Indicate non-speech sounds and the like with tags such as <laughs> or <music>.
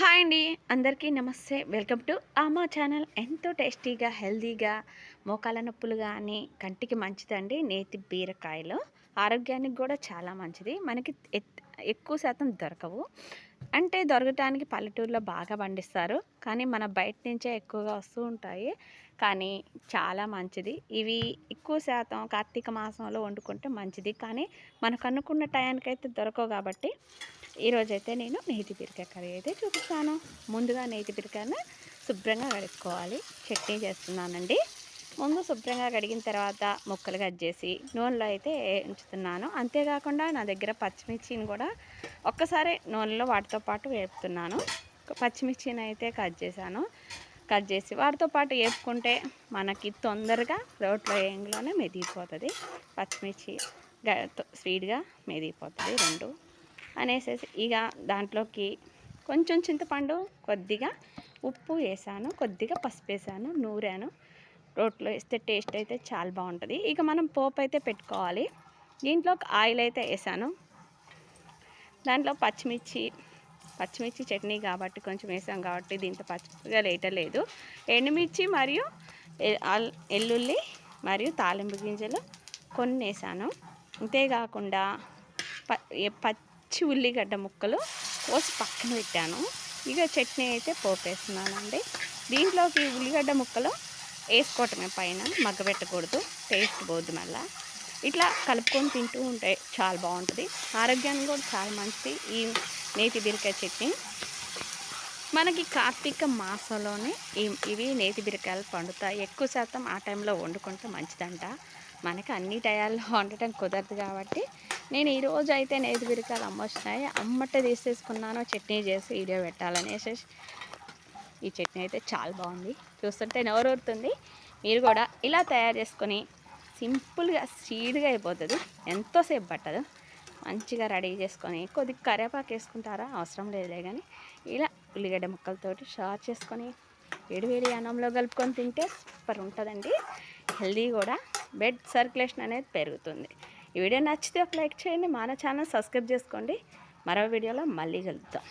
Hi అండి. అందరికీ నమస్తే. వెల్కమ్ టు మా ఛానల్. ఎంతో టేస్టీగా హెల్తీగా మోకాల నొప్పులు కానీ కంటికి మంచిదండి. నేతి బీరకాయలు. ఆరోగ్యానికి కూడా చాలా మంచిది. మనకి ఎత్- ఎక్కువ శాతం దొరకవు. అంటే దొరకటానికి పల్లెటూరులో బాగా పండిస్తారు. కానీ మన బయట నుంచే ఎక్కువగా వస్తూ ఉంటాయి. కానీ చాలా మంచిది. ఇవి ఎక్కువ శాతం కార్తీక మాసంలో వండుకుంటే మంచిది. కానీ మనకు అనుకున్న టయానికైతే దొరకవు కాబట్టి ఈరోజైతే నేను నేతి బీరకాయ కర్రీ అయితే చూపిస్తాను. ముందుగా నేతి బీరకాయను శుభ్రంగా కడుక్కోవాలి. చట్నీ చేస్తున్నానండి. ముందు శుభ్రంగా కడిగిన తర్వాత ముక్కలు కట్ చేసి నూనెలో అయితే ఉంచుతున్నాను. అంతేకాకుండా నా దగ్గర పచ్చిమిర్చిని కూడా ఒక్కసారి నూనెలో వాటితో పాటు వేపుతున్నాను. పచ్చిమిర్చిని అయితే కట్ చేశాను. కట్ చేసి వాటితో పాటు వేపుకుంటే మనకి తొందరగా రోట్లో వేయంలోనే మెదిగిపోతుంది. పచ్చిమిర్చి స్వీట్గా మెదిగిపోతుంది రెండు. అనేసేసి ఇక దాంట్లోకి కొంచెం చింతపండు కొద్దిగా ఉప్పు వేసాను కొద్దిగా పసుపు వేసాను నూరాను. రోట్లో వేస్తే టేస్ట్ అయితే చాలా బాగుంటుంది. ఇక మనం పోపు అయితే పెట్టుకోవాలి. దీంట్లో ఆయిల్ అయితే వేసాను. దాంట్లో పచ్చిమిర్చి పచ్చిమిర్చి చట్నీ కాబట్టి కొంచెం వేసాం కాబట్టి దీంతో పచ్చిగా లేటలేదు ఎండుమిర్చి మరియు ఎల్లుల్లి మరియు తాలింపు గింజలు కొన్ని వేసాను. అంతేకాకుండా ప పచ్చి ఉల్లిగడ్డ ముక్కలు కోసి పక్కన పెట్టాను. ఇక చట్నీ అయితే పోపేస్తున్నానండి. దీంట్లోకి ఉల్లిగడ్డ ముక్కలు వేసుకోవటమే పైన మగ్గబెట్టకూడదు టేస్ట్ పోదు మళ్ళా. ఇట్లా కలుపుకొని తింటూ ఉంటే చాలా బాగుంటుంది. ఆరోగ్యానికి కూడా చాలా మంచిది ఈ నేతి బీరకాయ చట్నీ. మనకి కార్తీక మాసంలోనే ఇవి నేతి బీరకాయలు పండుతాయి. ఎక్కువ శాతం ఆ టైంలో వండుకుంటే మంచిదంట. మనకి అన్ని టయాల్లో <laughs> వండటం కుదరదు కాబట్టి నేను ఈరోజు అయితే నేతి బీరకాయలు అమ్మొచ్చినాయి. అమ్మట తీసేసుకున్నాను. చట్నీ చేసి వీడియో పెట్టాలనేసి ఈ చట్నీ అయితే చాలా బాగుంది. చూస్తుంటే నోరూరుతుంది. మీరు కూడా ఇలా తయారు చేసుకొని సింపుల్గా స్పీడ్గా అయిపోతుంది. ఎంతోసేపు పట్టదు. మంచిగా రెడీ చేసుకొని కొద్దిగా కరివేపాకు వేసుకుంటారా? అవసరం లేదులే కానీ ఇలా ఉల్లిగడ్డ ముక్కలతోటి షార్ చేసుకొని వేడివేడి అన్నంలో కలుపుకొని తింటే సూపర్ ఉంటుందండి. హెల్దీ కూడా. బెడ్ సర్క్యులేషన్ అనేది పెరుగుతుంది. ఈ వీడియో నచ్చితే ఒక లైక్ చేయండి మన ఛానల్ సబ్స్క్రైబ్ చేసుకోండి. మరో వీడియోలో మళ్ళీ కలుద్దాం.